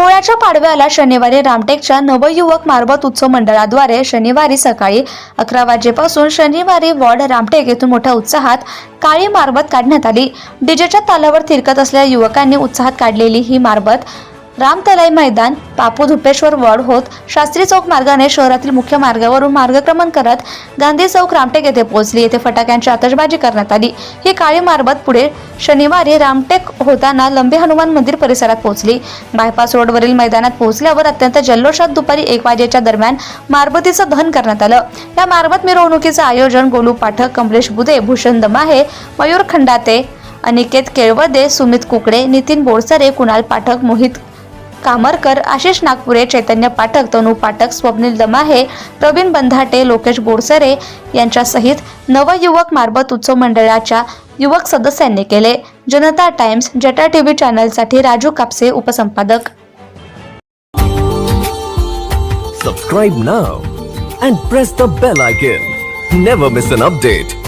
पोळ्याच्या पाडव्याला शनिवारी रामटेकच्या नवयुवक मारबत उत्सव मंडळाद्वारे शनिवारी सकाळी अकरा वाजेपासून शनिवारी वॉर्ड रामटेक येथून मोठ्या उत्साहात काळी मारबत काढण्यात आली. डीजेच्या तालावर थिरकत असलेल्या युवकांनी उत्साहात काढलेली ही मारबत रामतलाई मैदान पापू धुपेश्वर वॉर्ड होत शास्त्री चौक मार्गाने शहरातील मुख्य मार्गावरून मार्गक्रमण करत गांधी चौक रामटेक येथे पोहोचली. येथे फटाक्यांची आतषबाजी करण्यात आली. ही काळी मारबत पुढे शनिवारी रामटेक होताना लंबे हनुमान मंदिर परिसरात पोहोचली. बायपास रोडवरील मैदानात पोहोचल्यावर अत्यंत जल्लोषात दुपारी एक वाजेच्या दरम्यान मारबतीचं दहन करण्यात आलं. या मारबत मिरवणुकीचं आयोजन गोलू पाठक कमलेश बुदे भूषण दमाहे मयूर खंडाते अनिकेत केळवदे सुमित कुकडे नितीन बोरसरे कुणाल पाठक मोहित कामरकर आशिष नागपुरे चैतन्य पाठक तनू पाठक स्वप्नील दमाहे प्रवीण बंधाटे लोकेश बोरसरे यांच्यासहित नवयुवक मारबत उत्सव मंडळाच्या युवक सदस्यांनी केले. जनता टाइम्स जटा टीव्ही चॅनलसाठी Raju Kapse उपसंपादक. Subscribe now and press the bell icon never miss an update